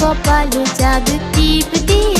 копают, тягут и беды.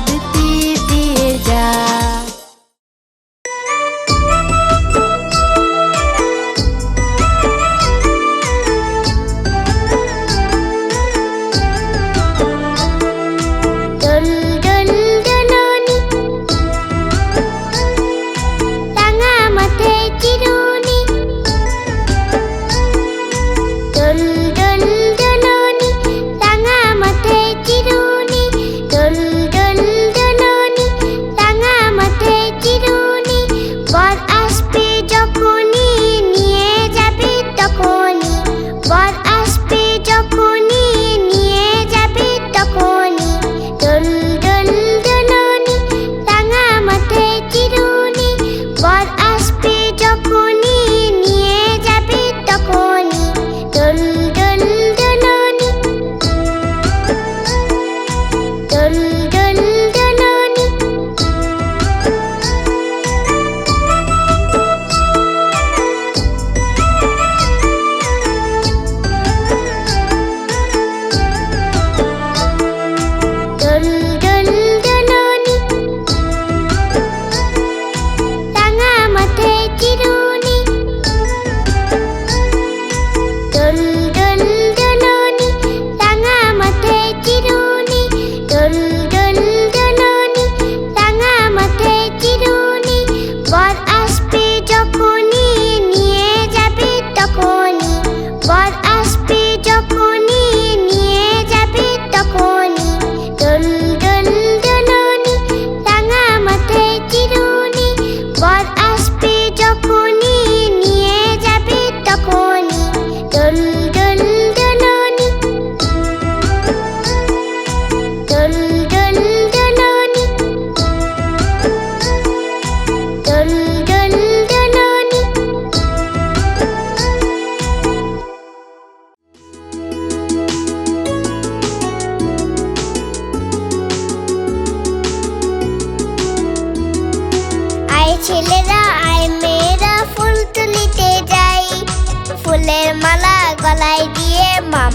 de ti.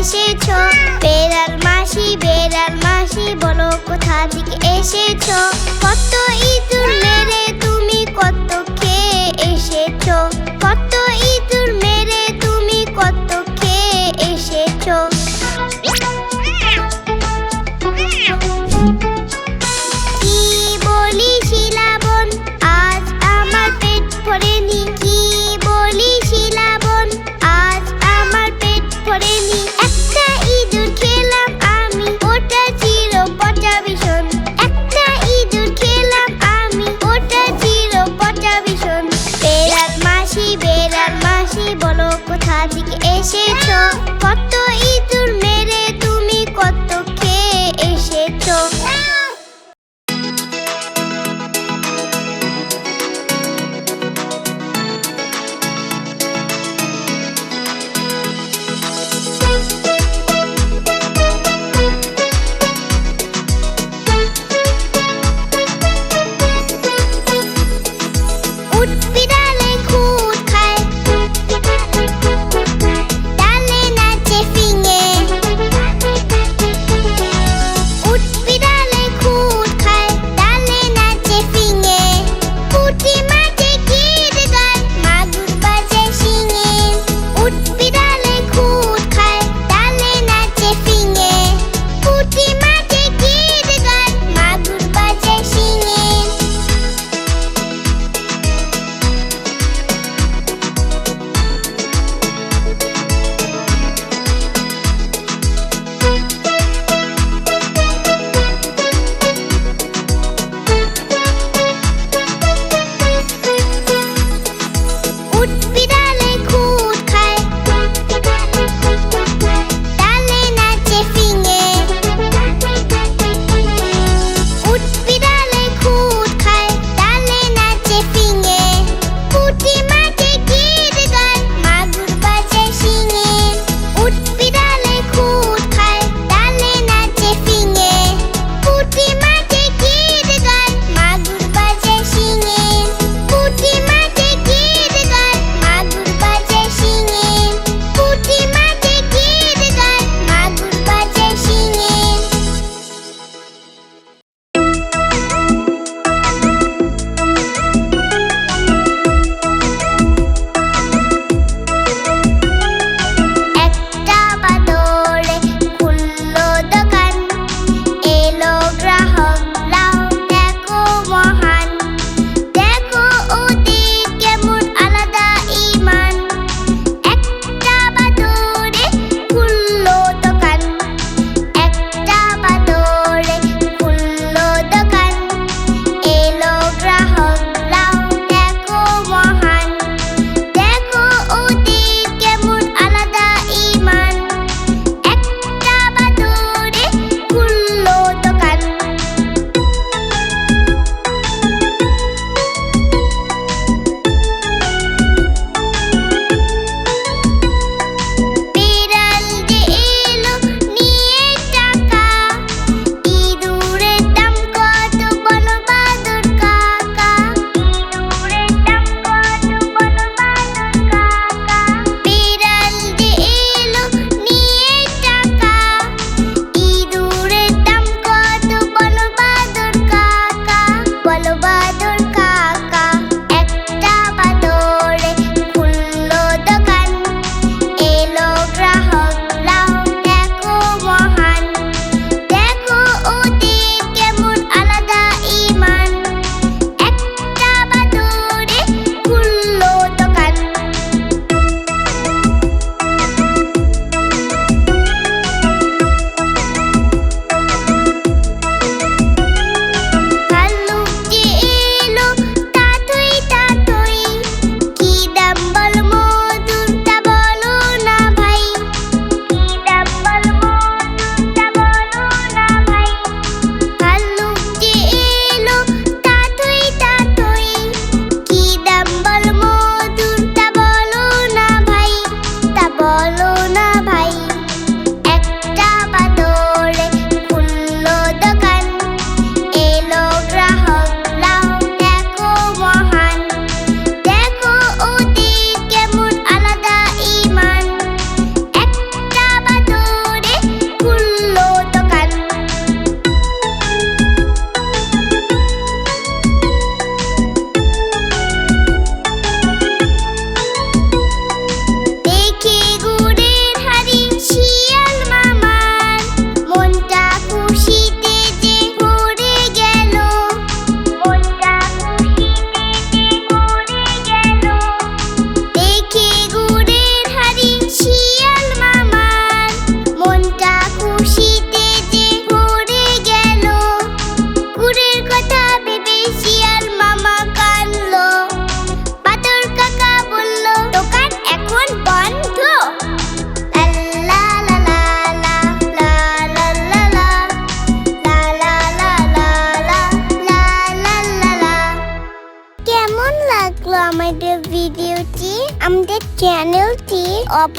এসেছ? বেড়াল মাসি বেড়াল মাসি, বলো কোথা থেকে এসেছ? কত ইঁদুর মেরে তুমি কত খেয়ে এসেছ?